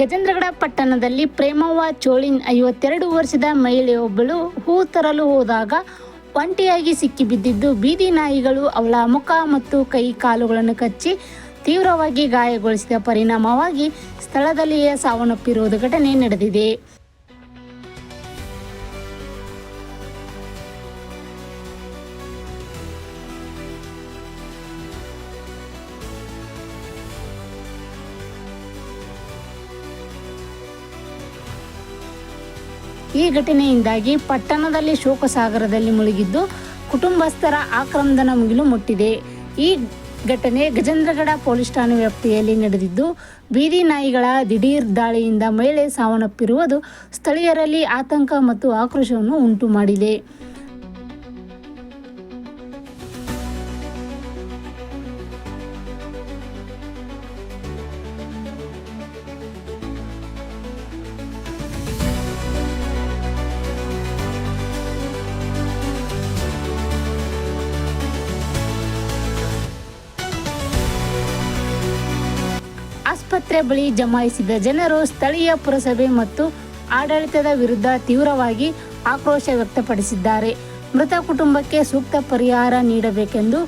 ಗಜೇಂದ್ರಗಡ ಪಟ್ಟಣದಲ್ಲಿ ಪ್ರೇಮವ್ವ ಚೋಳಿನ್ ಐವತ್ತೆರಡು ವರ್ಷದ ಮಹಿಳೆಯೊಬ್ಬಳು ಹೂ ತರಲು ಹೋದಾಗ ಒಂಟಿಯಾಗಿ ಸಿಕ್ಕಿಬಿದ್ದಿದ್ದು ಬೀದಿ ನಾಯಿಗಳು ಅವಳ ಮುಖ ಮತ್ತು ಕೈ ಕಾಲುಗಳನ್ನು ಕಚ್ಚಿ ತೀವ್ರವಾಗಿ ಗಾಯಗೊಳಿಸಿದ ಪರಿಣಾಮವಾಗಿ ಸ್ಥಳದಲ್ಲಿಯೇ ಸಾವನ್ನಪ್ಪಿರುವುದು ಘಟನೆ ನಡೆದಿದೆ. ಈ ಘಟನೆಯಿಂದಾಗಿ ಪಟ್ಟಣದಲ್ಲಿ ಶೋಕಸಾಗರದಲ್ಲಿ ಮುಳುಗಿದ್ದು ಕುಟುಂಬಸ್ಥರ ಆಕ್ರಂದನ ಮುಗಿಲು ಮುಟ್ಟಿದೆ. ಈ ಘಟನೆ ಗಜೇಂದ್ರಗಡ ಪೊಲೀಸ್ ಠಾಣೆ ವ್ಯಾಪ್ತಿಯಲ್ಲಿ ನಡೆದಿದ್ದು, ಬೀದಿ ನಾಯಿಗಳ ದಿಢೀರ್ ದಾಳಿಯಿಂದ ಮಹಿಳೆ ಸಾವನ್ನಪ್ಪಿರುವುದು ಸ್ಥಳೀಯರಲ್ಲಿ ಆತಂಕ ಮತ್ತು ಆಕ್ರೋಶವನ್ನು ಉಂಟು ಮಾಡಿದೆ ಆಸ್ಪತ್ರೆ ಬಳಿ ಜಮಾಯಿಸಿದ ಜನರು ಸ್ಥಳೀಯ ಪುರಸಭೆ ಮತ್ತು ಆಡಳಿತದ ವಿರುದ್ಧ ತೀವ್ರವಾಗಿ ಆಕ್ರೋಶ ವ್ಯಕ್ತಪಡಿಸಿದ್ದಾರೆ. ಮೃತ ಕುಟುಂಬಕ್ಕೆ ಸೂಕ್ತ ಪರಿಹಾರ ನೀಡಬೇಕೆಂದು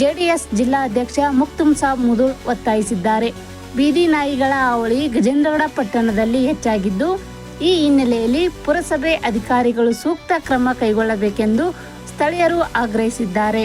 ಜೆಡಿಎಸ್ ಜಿಲ್ಲಾಧ್ಯಕ್ಷ ಮುಕ್ತುಮ್ ಸಾಬ್ ಮುದುಳ್ ಒತ್ತಾಯಿಸಿದ್ದಾರೆ. ಬೀದಿ ನಾಯಿಗಳ ಹಾವಳಿ ಗಜೇಂದ್ರಗಡ ಪಟ್ಟಣದಲ್ಲಿ ಹೆಚ್ಚಾಗಿದ್ದು, ಈ ಹಿನ್ನೆಲೆಯಲ್ಲಿ ಪುರಸಭೆ ಅಧಿಕಾರಿಗಳು ಸೂಕ್ತ ಕ್ರಮ ಕೈಗೊಳ್ಳಬೇಕೆಂದು ಸ್ಥಳೀಯರು ಆಗ್ರಹಿಸಿದ್ದಾರೆ.